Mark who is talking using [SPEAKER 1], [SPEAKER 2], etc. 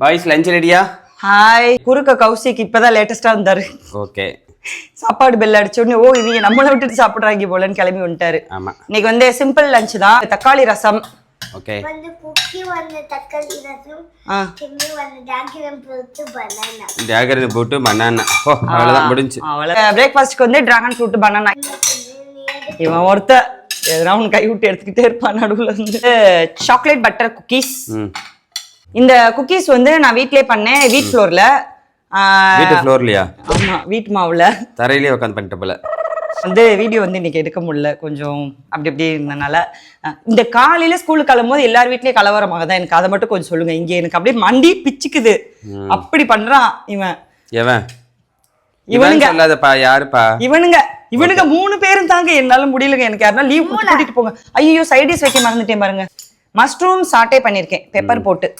[SPEAKER 1] Boys lunch ரெடியா
[SPEAKER 2] hi குறுக்க கௌசிக் இப்பதான் லேட்டஸ்டா இருந்தாரு
[SPEAKER 1] ஓகே
[SPEAKER 2] சாப்பாடு பெல் அடிச்ச உடனே ஓ இவங்க நம்மளை விட்டுட்டு சாப்பிடுறாங்க போலன்னு கிளம்பி வந்துட்டாரு.
[SPEAKER 1] ஆமா.
[SPEAKER 2] இன்னைக்கு வந்து சிம்பிள் லஞ்ச் தான். தக்காளி ரசம்.
[SPEAKER 1] ஓகே
[SPEAKER 3] வந்து வந்து வந்து பனானா
[SPEAKER 1] ஜாகரன் போட்டு மண்ணான ஓ முடிஞ்சு.
[SPEAKER 2] அவ்வளவு பிரேக்ஃபாஸ்ட்க்கு வந்து டிராகன் ஃப்ரூட் பனானா இவன் ஒருத்த எதனா ஒன்று கை விட்டு எடுத்துக்கிட்டே இருப்பான் நடுவுல இருந்து. சாக்லேட் பட்டர் குக்கீஸ் இந்த குக்கீஸ் வந்து நான் வீட்லயே பண்ணேன் வீட் ஃப்ளோர்ல
[SPEAKER 1] வீட்டு ஃப்ளோர்லையா
[SPEAKER 2] ஆமா வீட் மாவுல.
[SPEAKER 1] தரையிலே உட்காந்து பண்ணிட்ட போல.
[SPEAKER 2] வந்து வீடியோ வந்து இன்னைக்கு எடுக்க முடியல கொஞ்சம் அப்படி அப்படி இருந்தனால. இந்த காலையில ஸ்கூலுக்கு கிளம்பும்போது எல்லார் வீட்லயும் கலவரமாக தான். எனக்கு அதை மட்டும் கொஞ்சம் சொல்லுங்க. இங்க எனக்கு அப்படியே மண்டி பிச்சுக்குது. அப்படி பண்றான் இவன்.
[SPEAKER 1] எவன்?
[SPEAKER 2] இவனுங்க.
[SPEAKER 1] யாருப்பா?
[SPEAKER 2] இவனுங்க. இவனுங்க மூணு பேரும் தாங்க. என்னால முடியலங்க. எனக்கு யாருன்னா லீவ் கூட்டிட்டு போங்க. ஐயோ சைடிஸ் வைக்க மறந்துட்டேன் பாருங்க. மஷ்ரூம் சாட்டே பண்ணிருக்கேன். பெப்பர் போட்டு.